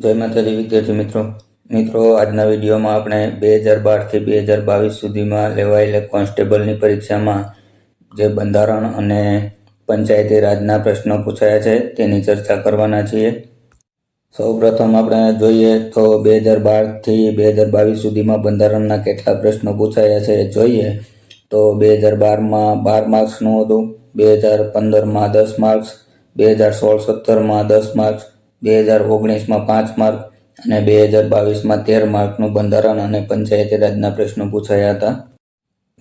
જય માતાજી, વિદ્યાર્થી મિત્રો. મિત્રો, આજના વિડીયોમાં આપણે બે હજાર બારથી બે હજાર બાવીસ સુધીમાં લેવાયેલા કોન્સ્ટેબલની પરીક્ષામાં જે બંધારણ અને પંચાયતી રાજના પ્રશ્નો પૂછાયા છે, તેની ચર્ચા કરવાના છીએ. સૌપ્રથમ આપણે જોઈએ તો બે હજાર બારથી બે હજાર બાવીસ સુધીમાં બંધારણના કેટલા પ્રશ્નો પૂછાયા છે, જોઈએ તો બે હજાર બારમાં બાર માર્ક્સનું હતું, બે હજાર પંદરમાં દસ માર્ક્સ, બે હજાર સોળ સત્તરમાં દસ માર્ક્સ બે હજાર ઓગણીસમાં પાંચ માર્ક અને બે હજાર બાવીસમાં તેર માર્કનું બંધારણ અને પંચાયતી રાજના પ્રશ્નો પૂછાયા હતા.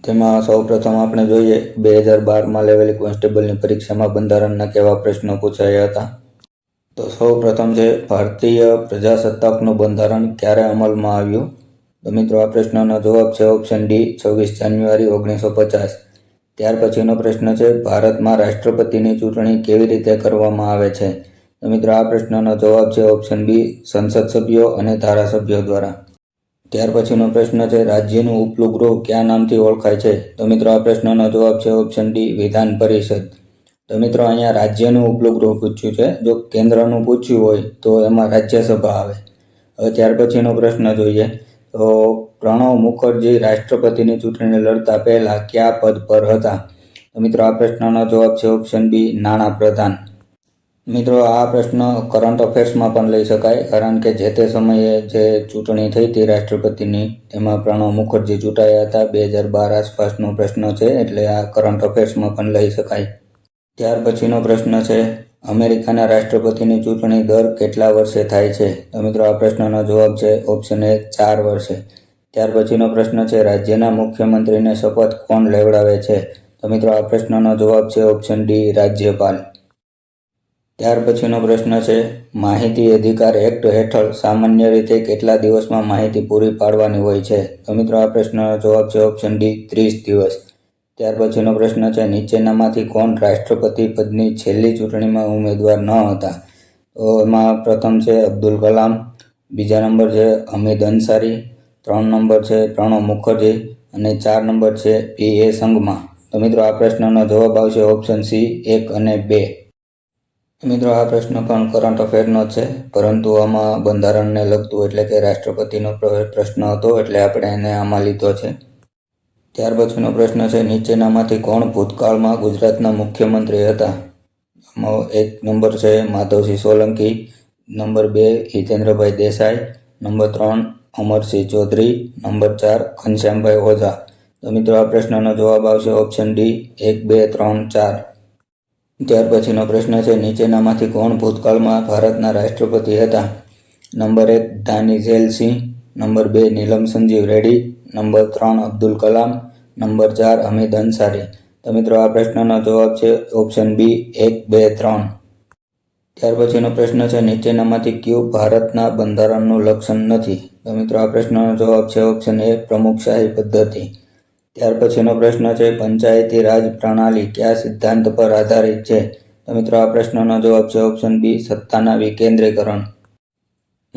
તેમાં સૌપ્રથમ આપણે જોઈએ બે હજાર બારમાં લેવેલી કોન્સ્ટેબલની પરીક્ષામાં બંધારણના કેવા પ્રશ્નો પૂછાયા હતા. તો સૌપ્રથમ છે, ભારતીય પ્રજાસત્તાકનું બંધારણ ક્યારે અમલમાં આવ્યું? તો મિત્રો, આ પ્રશ્નનો જવાબ છે ઓપ્શન ડી, છવ્વીસ જાન્યુઆરી ઓગણીસો પચાસ. ત્યાર પછીનો પ્રશ્ન છે, ભારતમાં રાષ્ટ્રપતિની ચૂંટણી કેવી રીતે કરવામાં આવે છે? તો મિત્રો આ પ્રશ્નનો જવાબ છે ઓપ્શન બી સંસદ સભ્યો અને ધારાસભ્યો દ્વારા. ત્યાર પછીનો પ્રશ્ન છે, રાજ્યનું ઉપલું ગૃહ કયા નામથી ઓળખાય છે? તો મિત્રો આ પ્રશ્નનો જવાબ છે ઓપ્શન ડી વિધાન પરિષદ. તો મિત્રો અહીંયા રાજ્યનું ઉપલું ગૃહ પૂછ્યું છે. જો કેન્દ્રનું પૂછ્યું હોય તો એમાં રાજ્યસભા આવે. હવે ત્યાર પછીનો પ્રશ્ન જોઈએ. તો પ્રણવ મુખર્જી રાષ્ટ્રપતિની ચૂંટણી લડતા પહેલા કયા પદ પર હતા? તો મિત્રો આ પ્રશ્નનો જવાબ છે ઓપ્શન બી નાણાં પ્રધાન. મિત્રો, આ પ્રશ્ન કરંટ અફેર્સમાં પણ લઈ શકાય, કારણ કે જે તે સમયે જે ચૂંટણી થઈ હતી રાષ્ટ્રપતિની એમાં પ્રણવ મુખર્જી ચૂંટાયા હતા, બે હજાર બાર આસપાસનો પ્રશ્ન છે, એટલે આ કરંટ અફેર્સમાં પણ લઈ શકાય. ત્યાર પછીનો પ્રશ્ન છે, અમેરિકાના રાષ્ટ્રપતિની ચૂંટણી દર કેટલા વર્ષે થાય છે? તો મિત્રો, આ પ્રશ્નનો જવાબ છે ઓપ્શન એ ચાર વર્ષે. ત્યાર પછીનો પ્રશ્ન છે, રાજ્યના મુખ્યમંત્રીને શપથ કોણ લેવડાવે છે? તો મિત્રો, આ પ્રશ્નનો જવાબ છે ઓપ્શન ડી, રાજ્યપાલ. ત્યાર પછીનો પ્રશ્ન છે, માહિતી અધિકાર એક્ટ હેઠળ સામાન્ય રીતે કેટલા દિવસમાં માહિતી પૂરી પાડવાની હોય છે? તો મિત્રો, આ પ્રશ્નનો જવાબ છે ઓપ્શન ડી ત્રીસ દિવસ. ત્યાર પછીનો પ્રશ્ન છે, નીચેનામાંથી કોણ રાષ્ટ્રપતિ પદની છેલ્લી ચૂંટણીમાં ઉમેદવાર ન હતા? તો એમાં પ્રથમ છે અબ્દુલ કલામ, બીજા નંબર છે અમિત અંસારી, ત્રણ નંબર છે પ્રણવ મુખર્જી અને ચાર નંબર છે પી એ સંગમા. તો મિત્રો, આ પ્રશ્નનો જવાબ આવશે ઓપ્શન સી એક અને બે. મિત્રો, આ પ્રશ્ન પણ કરંટ અફેરનો છે. પરંતુ આમાં બંધારણને લગતું એટલે કે રાષ્ટ્રપતિનો પ્રશ્ન હતો એટલે આપણે એને આમાં લીધો છે. ત્યાર પછીનો પ્રશ્ન છે, નીચેનામાંથી કોણ ભૂતકાળમાં ગુજરાતના મુખ્યમંત્રી હતા? આમાં એક નંબર છે, માધવસિંહ સોલંકી. નંબર બે, હિતેન્દ્રભાઈ દેસાઈ. નંબર ત્રણ, અમરસિંહ ચૌધરી. નંબર ચાર, ઘનશ્યામભાઈ ઓઝા. તો મિત્રો, આ પ્રશ્નનો જવાબ આવશે ઓપ્શન ડી એક, બે, ત્રણ, ચાર. ત્યાર પછીનો પ્રશ્ન છે, નીચેનામાંથી કોણ ભૂતકાળમાં ભારતના રાષ્ટ્રપતિ હતા? નંબર એક ધાની ઝેલસિંહ નંબર બે, નીલમ સંજીવ રેડ્ડી. નંબર ત્રણ, અબ્દુલ કલામ. નંબર ચાર હમીદ અંસારી. તો મિત્રો, આ પ્રશ્નનો જવાબ છે ઓપ્શન બી, એક, બે, ત્રણ. ત્યાર પછીનો પ્રશ્ન છે, નીચેનામાંથી કયું ભારતના બંધારણનું લક્ષણ નથી? તો મિત્રો, આ પ્રશ્નનો જવાબ છે ઓપ્શન એ પ્રમુખશાહી પદ્ધતિ. ત્યાર પછીનો પ્રશ્ન છે, પંચાયતી રાજ પ્રણાલી કયા સિદ્ધાંત પર આધારિત છે? તો મિત્રો, આ પ્રશ્નનો જવાબ છે ઓપ્શન બી, સત્તાના વિકેન્દ્રીકરણ.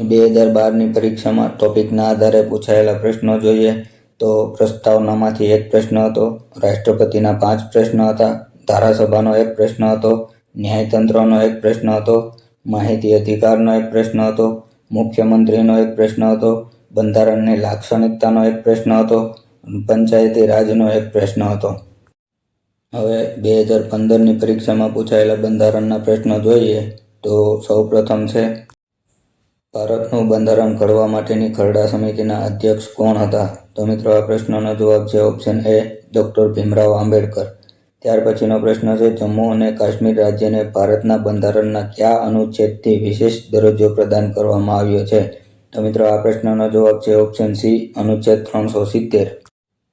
બે હજાર બારની પરીક્ષામાં ટોપિકના આધારે પૂછાયેલા પ્રશ્નો જોઈએ. તો પ્રસ્તાવનામાંથી એક પ્રશ્ન હતો, રાષ્ટ્રપતિના પાંચ પ્રશ્ન હતા, ધારાસભાનો એક પ્રશ્ન હતો, ન્યાયતંત્રનો એક પ્રશ્ન હતો, માહિતી અધિકારનો એક પ્રશ્ન હતો, મુખ્યમંત્રીનો એક પ્રશ્ન હતો, બંધારણની લાક્ષણિકતાનો એક પ્રશ્ન હતો પંચાયતી રાજનો એક પ્રશ્ન હતો. હવે બે હજાર પંદરની પરીક્ષામાં પૂછાયેલા બંધારણના પ્રશ્નો જોઈએ તો સૌપ્રથમ છે ભારતનું બંધારણ ઘડવા માટેની ખરડા સમિતિના અધ્યક્ષ કોણ હતા? તો મિત્રો, આ પ્રશ્નનો જવાબ છે option A, doctor Bhimrao Ambedkar. ત્યાર પછીનો પ્રશ્ન છે, જમ્મુ અને કાશ્મીર રાજ્યને ભારતના બંધારણના કયા અનુચ્છેદથી વિશેષ દરજ્જો પ્રદાન કરવામાં આવ્યો છે? તો મિત્રો, આ પ્રશ્નનો જવાબ છે ઓપ્શન સી, અનુચ્છેદ ત્રણસો સિત્તેર.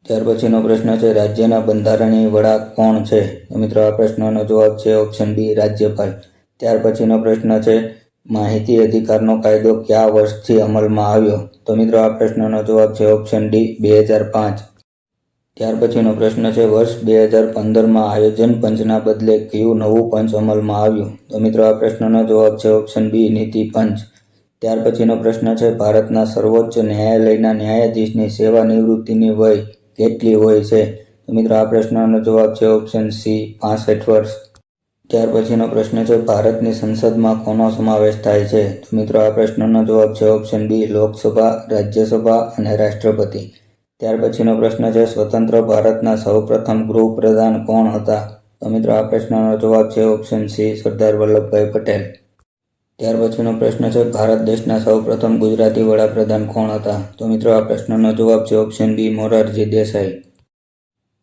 ત્યાર પછીનો પ્રશ્ન છે, રાજ્યના બંધારણીય વડા કોણ છે? મિત્રો, આ પ્રશ્નનો જવાબ છે ઓપ્શન બી રાજ્યપાલ. ત્યાર પછીનો પ્રશ્ન છે, માહિતી અધિકારનો કાયદો કયા વર્ષથી અમલમાં આવ્યો? તો મિત્રો, આ પ્રશ્નનો જવાબ છે ઓપ્શન ડી બે હજાર પાંચ. ત્યાર પછીનો પ્રશ્ન છે, વર્ષ બે હજાર પંદરમાં આયોજન પંચના બદલે કયું નવું પંચ અમલમાં આવ્યું? તો મિત્રો, આ પ્રશ્નનો જવાબ છે ઓપ્શન બી નીતિ પંચ. ત્યાર પછીનો પ્રશ્ન છે, ભારતના સર્વોચ્ચ ન્યાયાલયના ન્યાયાધીશની સેવા નિવૃત્તિની વય કેટલી હોય છે? તો મિત્રો, આ પ્રશ્નનો જવાબ છે ઓપ્શન સી પાસઠ વર્ષ. ત્યાર પછીનો પ્રશ્ન છે, ભારતની સંસદમાં કોનો સમાવેશ થાય છે? તો મિત્રો, આ પ્રશ્નનો જવાબ છે ઓપ્શન બી લોકસભા, રાજ્યસભા અને રાષ્ટ્રપતિ. ત્યાર પછીનો પ્રશ્ન છે, સ્વતંત્ર ભારતના સૌપ્રથમ ગૃહપ્રધાન કોણ હતા? તો મિત્રો, આ પ્રશ્નનો જવાબ છે ઓપ્શન સી સરદાર વલ્લભભાઈ પટેલ. ત્યાર પછીનો પ્રશ્ન છે, ભારત દેશના સૌપ્રથમ ગુજરાતી વડાપ્રધાન કોણ હતા? તો મિત્રો, આ પ્રશ્નનો જવાબ છે ઓપ્શન બી મોરારજી દેસાઈ.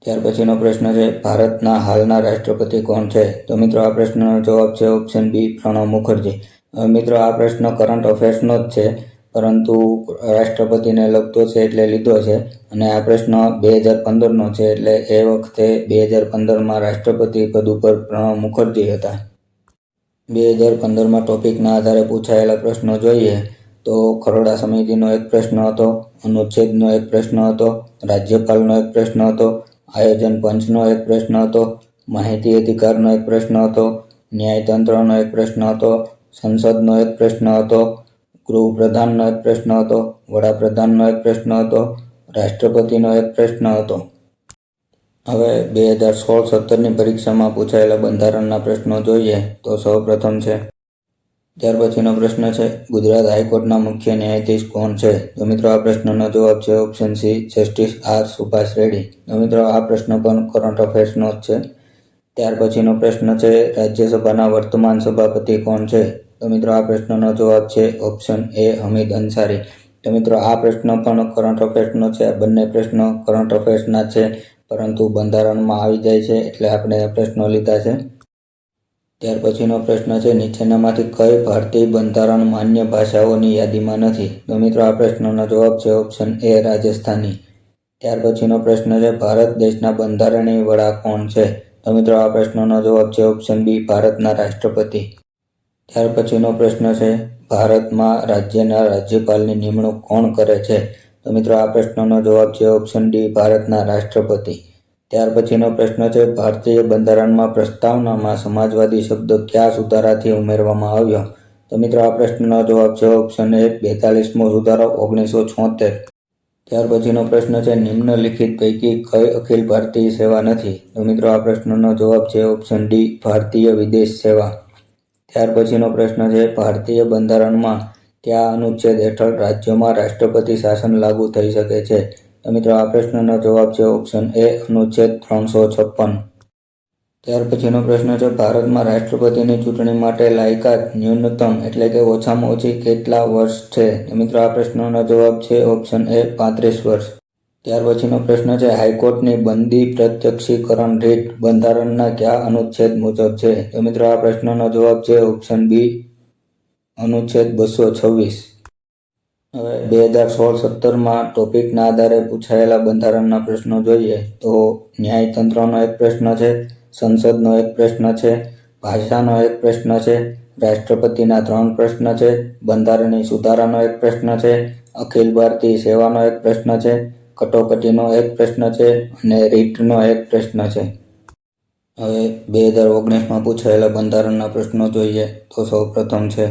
ત્યાર પછીનો પ્રશ્ન છે, ભારતના હાલના રાષ્ટ્રપતિ કોણ છે? તો મિત્રો, આ પ્રશ્નનો જવાબ છે ઓપ્શન બી પ્રણવ મુખર્જી. મિત્રો, આ પ્રશ્ન કરંટ અફેર્સનો જ છે, પરંતુ રાષ્ટ્રપતિને લગતો છે એટલે લીધો છે. અને આ પ્રશ્ન બે હજાર પંદરનો છે એટલે એ વખતે બે હજાર પંદરમાં રાષ્ટ્રપતિ પદ ઉપર પ્રણવ મુખર્જી હતા. બે હજાર પંદરમાં ટોપિકના આધારે પૂછાયેલા પ્રશ્નો જોઈએ તો ખરોડા સમિતિનો એક પ્રશ્ન હતો અનુચ્છેદનો એક પ્રશ્ન હતો રાજ્યપાલનો એક પ્રશ્ન હતો આયોજન પંચનો એક પ્રશ્ન હતો માહિતી અધિકારનો એક પ્રશ્ન હતો ન્યાયતંત્રનો એક પ્રશ્ન હતો સંસદનો એક પ્રશ્ન હતો ગૃહપ્રધાનનો એક પ્રશ્ન હતો વડાપ્રધાનનો એક પ્રશ્ન હતો રાષ્ટ્રપતિનો એક પ્રશ્ન હતો હવે બે હજાર સોળ સત્તરની પરીક્ષામાં પૂછાયેલા બંધારણના પ્રશ્નો જોઈએ તો સૌ પ્રથમ છે. ત્યાર પછીનો પ્રશ્ન છે, ગુજરાત હાઈકોર્ટના મુખ્ય ન્યાયાધીશ કોણ છે? તો મિત્રો, આ પ્રશ્નનો જવાબ છે option C, justice R Subhash Reddy. તો મિત્રો, આ પ્રશ્ન પણ કરંટ અફેર્સનો જ છે. ત્યાર પછીનો પ્રશ્ન છે, રાજ્યસભાના વર્તમાન સભાપતિ કોણ છે? તો મિત્રો, આ પ્રશ્નનો જવાબ છે ઓપ્શન એ, હમીદ અંસારી. તો મિત્રો, આ પ્રશ્ન પણ કરંટ અફેર્સનો છે. આ બંને પ્રશ્નો કરંટ અફેર્સના છે. પરંતુ બંધારણમાં આવી જાય છે એટલે આપણે પ્રશ્નો લીધા છે. ત્યાર પછીનો પ્રશ્ન છે, નીચેનામાંથી કઈ ભારતીય બંધારણ માન્ય ભાષાઓની યાદીમાં નથી? તો મિત્રો, આ પ્રશ્નનો જવાબ છે ઓપ્શન એ રાજસ્થાની. ત્યાર પછીનો પ્રશ્ન છે, ભારત દેશના બંધારણીય વડા કોણ છે? તો મિત્રો, આ પ્રશ્નનો જવાબ છે ઓપ્શન બી ભારતના રાષ્ટ્રપતિ. ત્યાર પછીનો પ્રશ્ન છે, ભારતમાં રાજ્યના રાજ્યપાલની નિમણૂક કોણ કરે છે? તો મિત્રો આ પ્રશ્નનો જવાબ છે ઓપ્શન ડી ભારતના રાષ્ટ્રપતિ. ત્યાર પછીનો પ્રશ્ન છે, ભારતીય બંધારણમાં પ્રસ્તાવનામાં સમાજવાદી શબ્દ કયા સુધારાથી ઉમેરવામાં આવ્યો? તો મિત્રો આ પ્રશ્નનો જવાબ છે ઓપ્શન એ બેતાલીસમો સુધારો, ઓગણીસો છોતેર. ત્યાર પછીનો પ્રશ્ન છે, નિમ્નલિખિત પૈકી કઈ અખિલ ભારતીય સેવા નથી? તો મિત્રો આ પ્રશ્નનો જવાબ છે ઓપ્શન ડી ભારતીય વિદેશ સેવા. ત્યાર પછીનો પ્રશ્ન છે, ભારતીય બંધારણમાં કયા અનુચ્છેદ હેઠળ રાજ્યોમાં રાષ્ટ્રપતિ શાસન લાગુ થઈ શકે છે? તો મિત્રો, આ પ્રશ્નનો જવાબ છે ઓપ્શન એ, અનુચ્છેદ ત્રણસો છપ્પન. ત્યાર પછીનો પ્રશ્ન છે, ભારતમાં રાષ્ટ્રપતિની ચૂંટણી માટે લાયકાત ન્યૂનતમ એટલે કે ઓછામાં ઓછી કેટલા વર્ષ છે? મિત્રો, આ પ્રશ્નનો જવાબ છે ઓપ્શન એ, પાંત્રીસ વર્ષ. ત્યાર પછીનો પ્રશ્ન છે, હાઈકોર્ટની બંદી પ્રત્યક્ષીકરણ રીટ બંધારણના કયા અનુચ્છેદ મુજબ છે? તો મિત્રો, આ પ્રશ્નનો જવાબ છે ઓપ્શન બી અનુચ્છેદ બસો છવ્વીસ. હવે બે હજાર સોળ સત્તરમાં ટોપિકના આધારે પૂછાયેલા બંધારણના પ્રશ્નો જોઈએ તો ન્યાયતંત્રનો એક પ્રશ્ન છે સંસદનો એક પ્રશ્ન છે ભાષાનો એક પ્રશ્ન છે રાષ્ટ્રપતિના ત્રણ પ્રશ્ન છે બંધારણીય સુધારાનો એક પ્રશ્ન છે અખિલ ભારતીય સેવાનો એક પ્રશ્ન છે કટોકટીનો એક પ્રશ્ન છે અને રીટનો એક પ્રશ્ન છે. હવે બે હજાર ઓગણીસમાં પૂછાયેલા બંધારણના પ્રશ્નો જોઈએ તો સૌ પ્રથમ છે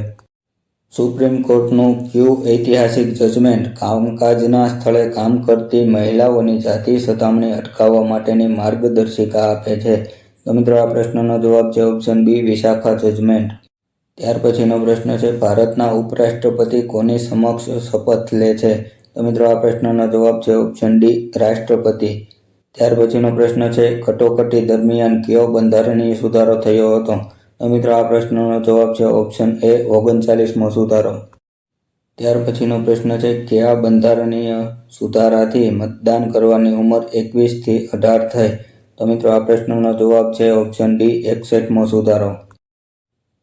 સુપ્રીમ કોર્ટનું ક્યુ ઐતિહાસિક જજમેન્ટ કામકાજના સ્થળે કામ કરતી મહિલાઓની જાતિ સતામણી અટકાવવા માટેની માર્ગદર્શિકા આપે છે? તો મિત્રો, આ પ્રશ્નનો જવાબ છે ઓપ્શન બી, વિશાખા જજમેન્ટ. ત્યાર પછીનો પ્રશ્ન છે, ભારતના ઉપરાષ્ટ્રપતિ કોની સમક્ષ શપથ લે છે? તો મિત્રો, આ પ્રશ્નનો જવાબ છે ઓપ્શન ડી, રાષ્ટ્રપતિ. ત્યાર પછીનો પ્રશ્ન છે, કટોકટી દરમિયાન કયો બંધારણીય સુધારો થયો હતો? તો મિત્રો આ પ્રશ્નનો જવાબ છે ઓપ્શન એ ઓગણચાલીસમો સુધારો. ત્યાર પછીનો પ્રશ્ન છે કયા બંધારણીય સુધારાથી મતદાન કરવાની ઉંમર એકવીસથી અઢાર થઈ? તો મિત્રો આ પ્રશ્નનો જવાબ છે ઓપ્શન ડી એકસઠમો સુધારો.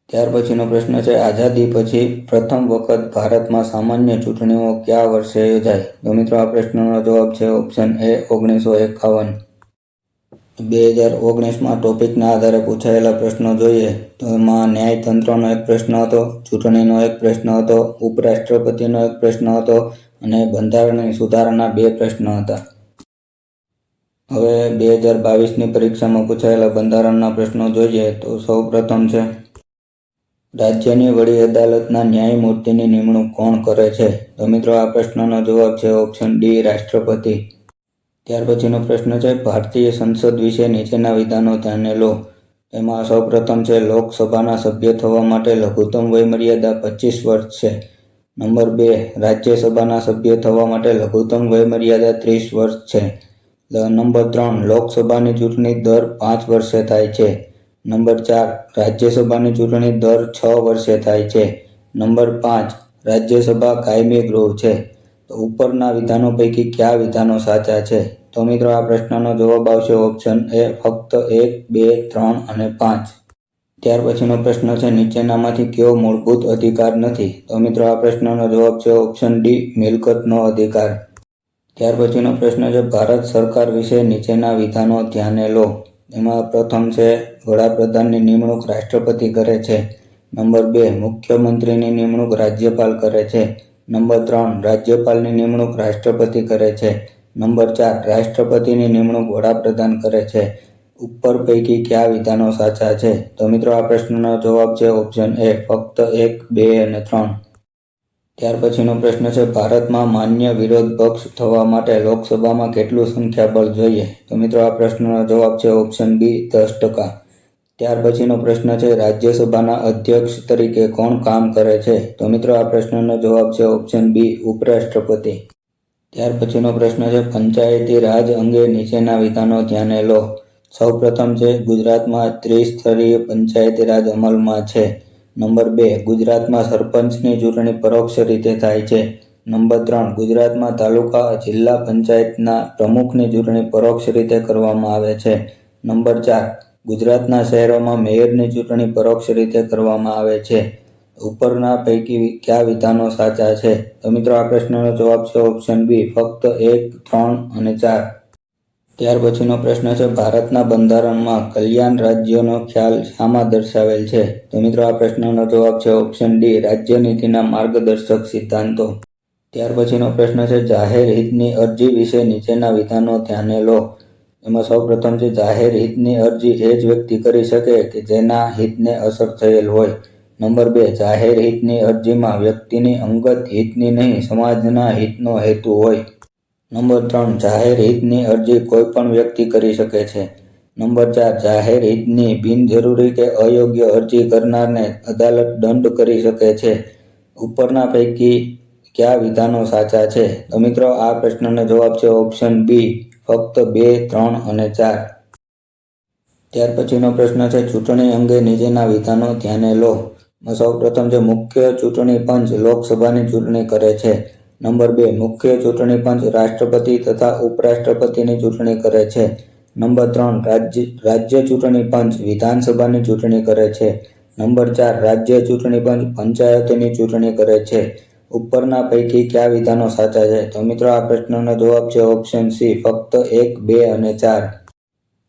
ત્યાર પછીનો પ્રશ્ન છે, આઝાદી પછી પ્રથમ વખત ભારતમાં સામાન્ય ચૂંટણીઓ કયા વર્ષે યોજાઈ? તો મિત્રો આ પ્રશ્નનો જવાબ છે ઓપ્શન એ ઓગણીસો એકાવન. બે હજાર ઓગણીસમાં ટોપિકના આધારે પૂછાયેલા પ્રશ્નો જોઈએ તો એમાં ન્યાયતંત્રનો એક પ્રશ્ન હતો, ચૂંટણીનો એક પ્રશ્ન હતો, ઉપરાષ્ટ્રપતિનો એક પ્રશ્ન હતો અને બંધારણની સુધારાના બે પ્રશ્ન હતા. હવે બે હજાર બાવીસની પરીક્ષામાં પૂછાયેલા બંધારણના પ્રશ્નો જોઈએ તો સૌ પ્રથમ છે, રાજ્યની વડી અદાલતના ન્યાયમૂર્તિની નિમણૂક કોણ કરે છે? તો મિત્રો આ પ્રશ્નનો જવાબ છે ઓપ્શન ડી, રાષ્ટ્રપતિ. ત્યાર પછીનો પ્રશ્ન છે, ભારતીય સંસદ વિશે નીચેના વિધાનો ધ્યાને લો. એમાં સૌપ્રથમ છે, લોકસભાના સભ્ય થવા માટે લઘુત્તમ વયમર્યાદા પચીસ વર્ષ છે. નંબર બે, રાજ્યસભાના સભ્ય થવા માટે લઘુત્તમ વયમર્યાદા ત્રીસ વર્ષ છે. નંબર ત્રણ, લોકસભાની ચૂંટણી દર પાંચ વર્ષે થાય છે. નંબર ચાર, રાજ્યસભાની ચૂંટણી દર છ વર્ષે થાય છે. નંબર પાંચ, રાજ્યસભા કાયમી ગૃહ છે. તો ઉપરના વિધાનો પૈકી કયા વિધાનો સાચા છે? તો મિત્રો, આ પ્રશ્નનો જવાબ આવશે ઓપ્શન એ ફક્ત એક, બે, ત્રણ અને પાંચ. ત્યાર પછીનો પ્રશ્ન છે, નીચેનામાંથી કયો મૂળભૂત અધિકાર નથી? તો મિત્રો, આ પ્રશ્નનો જવાબ છે ઓપ્શન ડી મિલકતનો અધિકાર. ત્યાર પછીનો પ્રશ્ન છે, ભારત સરકાર વિશે નીચેના વિધાનો ધ્યાને લો. એમાં પ્રથમ છે, વડાપ્રધાનની નિમણૂક રાષ્ટ્રપતિ કરે છે. નંબર બે, મુખ્યમંત્રીની નિમણૂક રાજ્યપાલ કરે છે. નંબર ત્રણ, રાજ્યપાલની નિમણૂક રાષ્ટ્રપતિ કરે છે. નંબર ચાર, રાષ્ટ્રપતિની નિમણૂક વડાપ્રધાન કરે છે. ઉપર પૈકી કયા વિધાનો સાચા છે? તો મિત્રો, આ પ્રશ્નનો જવાબ છે ઓપ્શન એ, ફક્ત એક, બે અને ત્રણ. ત્યાર પછીનો પ્રશ્ન છે, ભારતમાં માન્ય વિરોધ પક્ષ થવા માટે લોકસભામાં કેટલું સંખ્યાબળ જોઈએ? તો મિત્રો, આ પ્રશ્નનો જવાબ છે ઓપ્શન બી, દસ ટકા. ત્યાર પછીનો પ્રશ્ન છે, રાજ્યસભાના અધ્યક્ષ તરીકે કોણ કામ કરે છે? તો મિત્રો, આ પ્રશ્નનો જવાબ છે ઓપ્શન બી ઉપરાષ્ટ્રપતિ. ત્યાર પછીનો પ્રશ્ન છે, પંચાયતી રાજ અંગે નીચેના વિધાનો ધ્યાને લો. સૌપ્રથમ છે, ગુજરાતમાં ત્રિસ્તરીય પંચાયતી રાજ અમલમાં છે. નંબર બે, ગુજરાતમાં સરપંચની ચૂંટણી પરોક્ષ રીતે થાય છે. નંબર ત્રણ, ગુજરાતમાં તાલુકા જિલ્લા પંચાયતના પ્રમુખની ચૂંટણી પરોક્ષ રીતે કરવામાં આવે છે. નંબર ચાર ગુજરાતના શહેરોમાં મેયરની ચૂંટણી પરોક્ષ રીતે કરવામાં આવે છે. ઉપરના પૈકી કયા વિધાનો સાચા છે? તો મિત્રો, આ પ્રશ્નનો જવાબ છે ઓપ્શન બી ફક્ત એક, ત્રણ અને ચાર. ત્યાર પછીનો પ્રશ્ન છે, ભારતના બંધારણમાં કલ્યાણ રાજ્યોનો ખ્યાલ શામાં દર્શાવેલ છે? તો મિત્રો, આ પ્રશ્નનો જવાબ છે ઓપ્શન ડી રાજ્ય નીતિના માર્ગદર્શક સિદ્ધાંતો. ત્યાર પછીનો પ્રશ્ન છે, જાહેર હિતની અરજી વિશે નીચેના વિધાનો ધ્યાને લો. એમાં સૌપ્રથમ છે જાહેર હિતની અરજી એ જ વ્યક્તિ કરી શકે કે જેના હિતને અસર થયેલ હોય. નંબર બે, જાહેર હિતની અરજીમાં વ્યક્તિની અંગત હિતની નહીં, સમાજના હિતનો હેતુ હોય. નંબર ત્રણ, જાહેર હિતની અરજી કોઈ પણ વ્યક્તિ કરી શકે છે. નંબર ચાર, જાહેર હિતની બિનજરૂરી કે અયોગ્ય અરજી કરનારને અદાલત દંડ કરી શકે છે. ઉપરના પૈકી કયા વિધાનો સાચા છે? તો મિત્રો, આ પ્રશ્નનો જવાબ છે ઓપ્શન બી. ફક્ત બે, ત્રણ અને ચાર. ત્યાર પછીનો પ્રશ્ન છે, ચૂંટણી અંગે નીચેના વિધાનો ધ્યાને લો. સૌ પ્રથમ છે, મુખ્ય ચૂંટણી પંચ લોકસભાની ચૂંટણી કરે છે. નંબર બે, મુખ્ય ચૂંટણી પંચ રાષ્ટ્રપતિ તથા ઉપરાષ્ટ્રપતિની ચૂંટણી કરે છે. નંબર ત્રણ, રાજ્ય રાજ્ય ચૂંટણી પંચ વિધાનસભાની ચૂંટણી કરે છે. નંબર ચાર, રાજ્ય ચૂંટણી પંચ પંચાયતોની ચૂંટણી કરે છે. ઉપરના પૈકી કયા વિધાનો સાચા છે? તો મિત્રો, આ પ્રશ્નનો જવાબ છે ઓપ્શન સી ફક્ત એક, બે અને ચાર.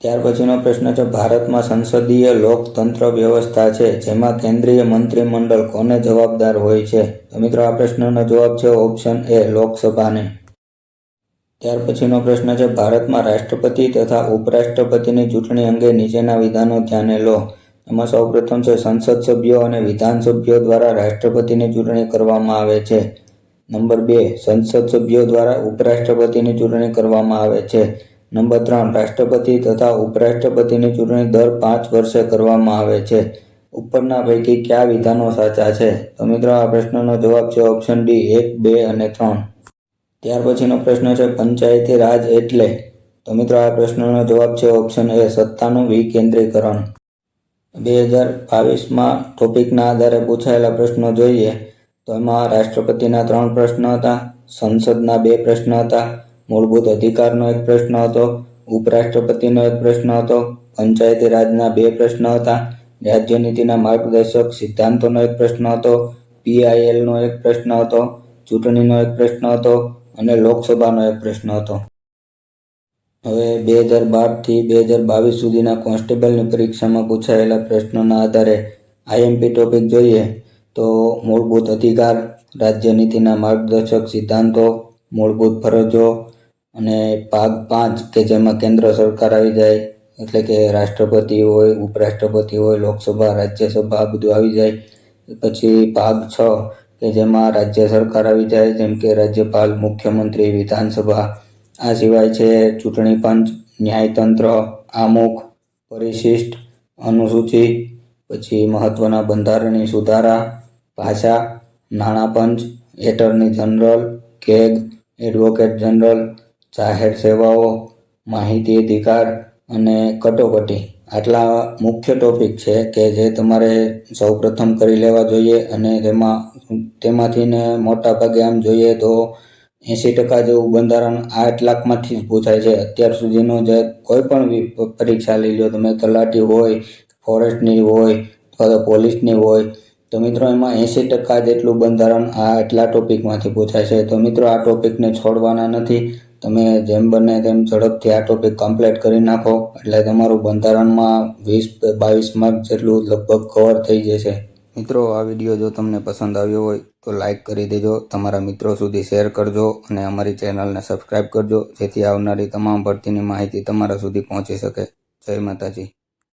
ત્યાર પછીનો પ્રશ્ન છે, ભારતમાં સંસદીય લોકતંત્ર વ્યવસ્થા છે, જેમાં કેન્દ્રીય મંત્રીમંડળ કોને જવાબદાર હોય છે? તો મિત્રો, આ પ્રશ્નનો જવાબ છે ઓપ્શન એ લોકસભાને. ત્યાર પછીનો પ્રશ્ન છે, ભારતમાં રાષ્ટ્રપતિ તથા ઉપરાષ્ટ્રપતિની ચૂંટણી અંગે નીચેના વિધાનો ધ્યાને લો. એમાં સૌપ્રથમ છે, સંસદ સભ્યો અને વિધાનસભ્યો દ્વારા રાષ્ટ્રપતિની ચૂંટણી કરવામાં આવે છે. નંબર બે, સંસદ સભ્યો દ્વારા ઉપરાષ્ટ્રપતિની ચૂંટણી કરવામાં આવે છે. નંબર ત્રણ, રાષ્ટ્રપતિ તથા ઉપરાષ્ટ્રપતિની ચૂંટણી દર પાંચ વર્ષે કરવામાં આવે છે. ઉપરના પૈકી કયા વિધાનો સાચા છે? તો મિત્રો, આ પ્રશ્નનો જવાબ છે ઓપ્શન ડી એક, બે અને ત્રણ. ત્યાર પછીનો પ્રશ્ન છે, પંચાયતી રાજ એટલે? તો મિત્રો, આ પ્રશ્નનો જવાબ છે ઓપ્શન એ સત્તાનું વિકેન્દ્રીકરણ. બે હજાર બાવીસમાં ટોપિકના આધારે પૂછાયેલા પ્રશ્નો જોઈએ તો એમાં રાષ્ટ્રપતિના ત્રણ પ્રશ્ન હતા, સંસદના બે પ્રશ્ન હતા, મૂળભૂત અધિકારનો એક પ્રશ્ન હતો, ઉપરાષ્ટ્રપતિનો એક પ્રશ્ન હતો, પંચાયતી રાજના બે પ્રશ્ન હતા રાજ્યનીતિના માર્ગદર્શક સિદ્ધાંતોનો એક પ્રશ્ન હતો પીઆઈએલનો એક પ્રશ્ન હતો, ચૂંટણીનો એક પ્રશ્ન હતો અને લોકસભાનો એક પ્રશ્ન હતો. હવે બે હજાર બારથી બે હજાર બાવીસ સુધીના કોન્સ્ટેબલની પરીક્ષામાં પૂછાયેલા પ્રશ્નોના આધારે આઈએમપી ટોપિક જોઈએ તો મૂળભૂત અધિકાર રાજ્યનીતિના માર્ગદર્શક સિદ્ધાંતો, મૂળભૂત ફરજો અને ભાગ પાંચ કે જેમાં કેન્દ્ર સરકાર આવી જાય, એટલે કે રાષ્ટ્રપતિ હોય, ઉપરાષ્ટ્રપતિ હોય, લોકસભા, રાજ્યસભા બધું આવી જાય, પછી ભાગ છ કે જેમાં રાજ્ય સરકાર આવી જાય, જેમ કે રાજ્યપાલ, મુખ્યમંત્રી, વિધાનસભા આ સિવાય છે ચૂંટણી પંચ, ન્યાયતંત્ર, આમુખ, પરિશિષ્ટ, અનુસૂચિ, પછી મહત્વના બંધારણીય સુધારા, ભાષા, નાણાં પંચ, attorney general, CAG, advocate general, જાહેર સેવાઓ, માહિતી અધિકાર અને કટોકટી. આટલા મુખ્ય ટોપિક છે કે જે તમારે સૌપ્રથમ કરી લેવા જોઈએ અને તેમાં તેમાંથીને મોટાભાગે આમ જોઈએ તો એંસી ટકા જેવું બંધારણ આઠ લાખમાંથી જ પૂછાય છે. અત્યાર સુધીનું જે કોઈ પણ પરીક્ષા લઈ લો, તમે તલાટી હોય, ફોરેસ્ટની હોય, અથવા તો પોલીસની હોય, તો મિત્રો એમાં એંસી ટકા જેટલું બંધારણ આ આટલા ટોપિકમાંથી પૂછાય છે. તો મિત્રો આ ટોપિકને છોડવાના નથી. તમે જેમ બને તેમ ઝડપથી આ ટોપિક કમ્પ્લીટ કરી નાખો. એટલે તમારું બંધારણમાં વીસ, બાવીસ માર્ક જેટલું લગભગ કવર થઈ જશે. મિત્રો, આ વીડિયો જો તમને પસંદ આવ્યો હોય તો લાઈક કરી દેજો, તમારા મિત્રો સુધી શેર કરજો અને અમારી ચેનલને સબસ્ક્રાઈબ કરજો, જેથી આવનારી તમામ ભરતીની માહિતી તમારા સુધી પહોંચી શકે. જય માતાજી.